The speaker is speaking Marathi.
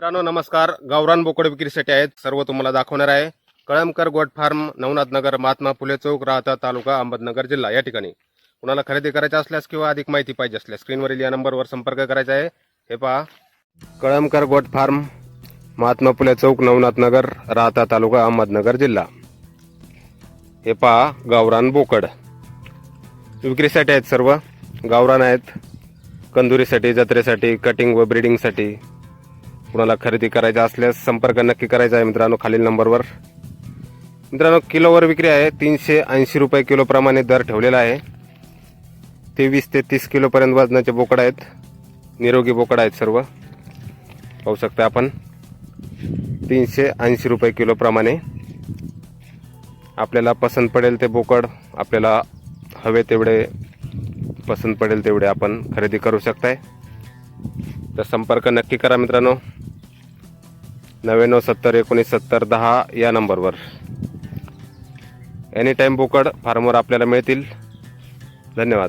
मित्रांनो नमस्कार. गावरान बोकड विक्रीसाठी आहेत. सर्व तुम्हाला दाखवणार आहे. कळमकर गोट फार्म नवनाथ नगर महात्मा फुले चौक राहता तालुका अहमदनगर जिल्हा या ठिकाणी. कुणाला खरेदी करायची असल्यास किंवा अधिक माहिती पाहिजे असल्यास स्क्रीनवरील या नंबरवर संपर्क करायचा आहे. हे पहा. कळमकर गोट फार्म महात्मा फुले चौक नवनाथ नगर राहता तालुका अहमदनगर जिल्हा. हे पहा गावरान बोकड. विक्रीसाठी आहेत सर्व. गावरान आहेत. कंदुरीसाठी जत्रेसाठी कटिंग व ब्रिडिंगसाठी कुणाला खरेदी करायचा असल्यास संपर्क नक्की करायचा आहे मित्रांनो खालील नंबरवर. मित्रांनो किलोवर विक्री आहे. तीनशे ऐंशी रुपये किलोप्रमाणे दर ठेवलेला आहे. तेवीस ते तीस किलोपर्यंत वजनाचे बोकड आहेत. निरोगी बोकड आहेत सर्व. पाहू शकता आपण. तीनशे ऐंशी रुपये किलोप्रमाणे आपल्याला पसंत पडेल ते बोकड. आपल्याला हवे तेवढे पसंत पडेल तेवढे आपण खरेदी करू शकताय. तर संपर्क नक्की करा मित्रांनो. नव्याण्णव सत्तर एकोणीस सत्तर दहा या नंबरवर. एनी टाईम बोकड फार्मवर आपल्याला मिळतील. धन्यवाद.